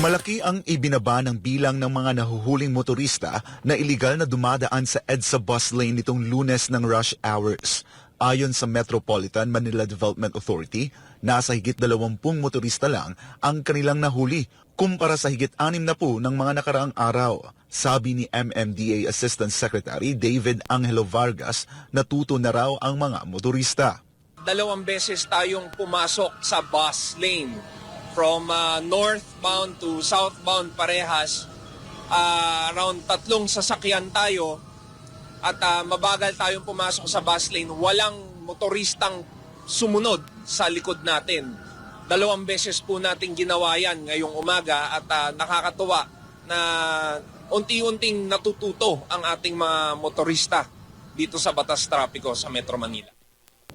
Malaki ang ibinaba ng bilang ng mga nahuhuling motorista na iligal na dumadaan sa EDSA bus lane nitong lunes ng rush hours. Ayon sa Metropolitan Manila Development Authority, nasa higit 20 motorista lang ang kanilang nahuli kumpara sa higit 6 na po ng mga nakaraang araw. Sabi ni MMDA Assistant Secretary David Angelo Vargas, natuto na raw ang mga motorista. dalawang beses tayong pumasok sa bus lane from uh, northbound to southbound parehas uh, around tatlong sasakyan tayo at uh, mabagal tayong pumasok sa bus lane. Walang motoristang sumunod sa likod natin. Dalawang beses po natin ginawa yan ngayong umaga at uh, nakakatuwa na unti-unting natututo ang ating mga motorista dito sa Batas Trapiko sa Metro Manila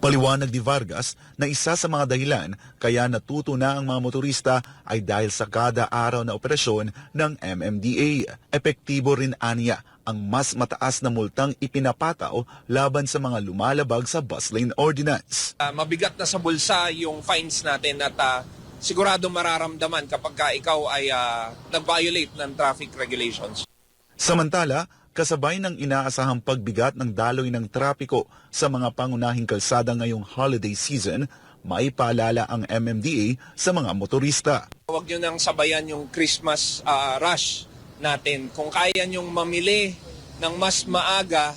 Paliwanag ni Vargas na isa sa mga dahilan kaya natuto na ang mga motorista ay dahil sa kada araw na operasyon ng MMDA. Epektibo rin aniya ang mas mataas na multang ipinapataw laban sa mga lumalabag sa bus lane ordinance. Ah, mabigat na sa bulsa yung fines natin at ah, sigurado mararamdaman kapag ka ikaw ay ah, nag-violate ng traffic regulations. Samantala, kasabay ng inaasahang pagbigat ng daloy ng trapiko sa mga pangunahing kalsada ngayong holiday season, may paalala ang MMDA sa mga motorista. Huwag nyo nang sabayan yung Christmas ah, rush natin. Kung kaya nyong mamili ng mas maaga,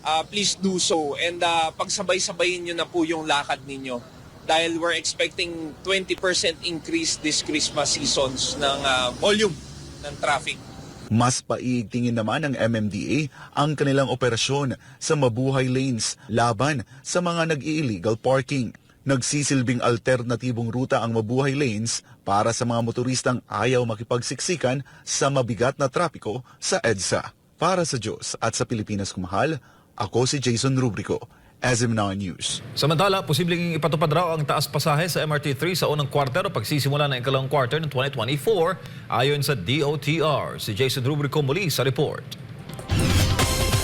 ah, please do so. And ah, pagsabay-sabayin nyo na po yung lakad ninyo. Dahil we're expecting 20% increase this Christmas seasons ng ah, volume ng traffic. Mas paiigtingin naman ng MMDA ang kanilang operasyon sa mabuhay lanes laban sa mga nag-illegal parking. Nagsisilbing alternatibong ruta ang mabuhay lanes para sa mga motoristang ayaw makipagsiksikan sa mabigat na trapiko sa EDSA. Para sa Diyos at sa Pilipinas kumahal, ako si Jason Rubrico, SM9 News. Samantala, posibleng ipatupad raw ang taas pasahe sa MRT3 sa unang kwartero pagsisimula ng ikalawang quarter ng 2024 ayon sa DOTR. Si Jason Rubrico muli sa report.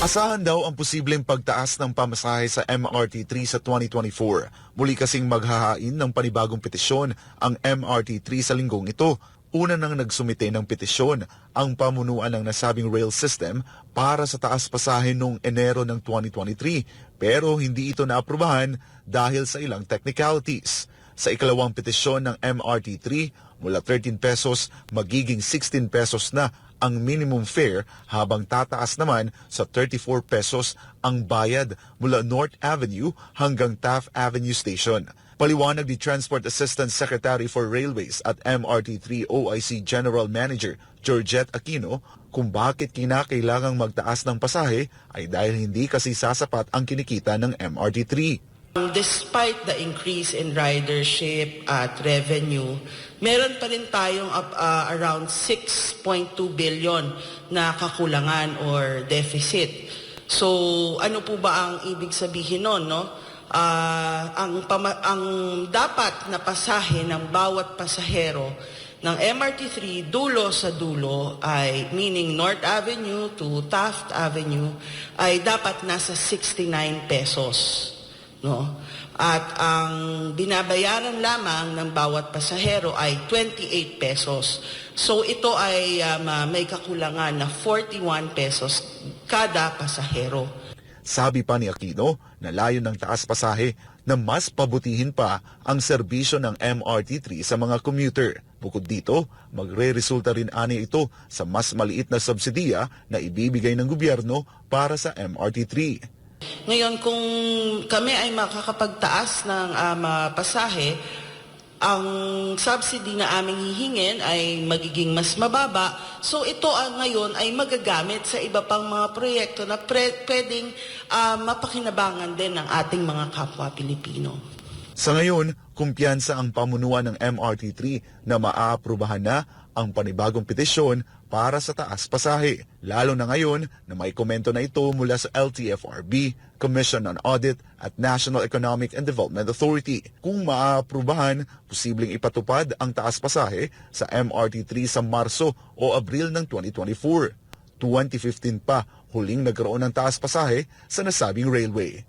Asahan daw ang posibleng pagtaas ng pamasahe sa MRT3 sa 2024. Muli kasing maghahain ng panibagong petisyon ang MRT3 sa linggong ito. Una nang nagsumite ng petisyon ang pamunuan ng nasabing rail system para sa taas pasahe noong Enero ng 2023 pero hindi ito naaprubahan dahil sa ilang technicalities. Sa ikalawang petisyon ng MRT3, mula 13 pesos magiging 16 pesos na ang minimum fare habang tataas naman sa 34 pesos ang bayad mula North Avenue hanggang Taft Avenue Station. Paliwanag ni Transport Assistant Secretary for Railways at MRT3 OIC General Manager Georgette Aquino kung bakit kinakailangang magtaas ng pasahe ay dahil hindi kasi sasapat ang kinikita ng MRT3. Despite the increase in ridership at revenue, meron pa rin tayong up, uh, around 6.2 billion na kakulangan or deficit. So, ano po ba ang ibig sabihin nun, no? Ah, ang, ang dapat na pasahe ng bawat pasahero ng MRT3 dulo sa dulo ay meaning North Avenue to Taft Avenue ay dapat nasa 69 pesos no? At ang binabayaran lamang ng bawat pasahero ay 28 pesos. So ito ay um, may kakulangan na 41 pesos kada pasahero. Sabi pa ni Aquino na layo ng taas pasahe na mas pabutihin pa ang serbisyo ng MRT3 sa mga commuter. Bukod dito, magre-resulta rin ani ito sa mas maliit na subsidiya na ibibigay ng gobyerno para sa MRT3. Ngayon, kung kami ay makakapagtaas ng um, ah, pasahe, ang subsidy na aming hihingin ay magiging mas mababa. So ito ang ngayon ay magagamit sa iba pang mga proyekto na pre- pwedeng ah, mapakinabangan din ng ating mga kapwa Pilipino. Sa ngayon, kumpiyansa ang pamunuan ng MRT3 na maaaprubahan na ang panibagong petisyon para sa taas pasahe. Lalo na ngayon na may komento na ito mula sa LTFRB, Commission on Audit at National Economic and Development Authority. Kung maaaprubahan, posibleng ipatupad ang taas pasahe sa MRT3 sa Marso o Abril ng 2024. 2015 pa huling nagkaroon ng taas pasahe sa nasabing railway.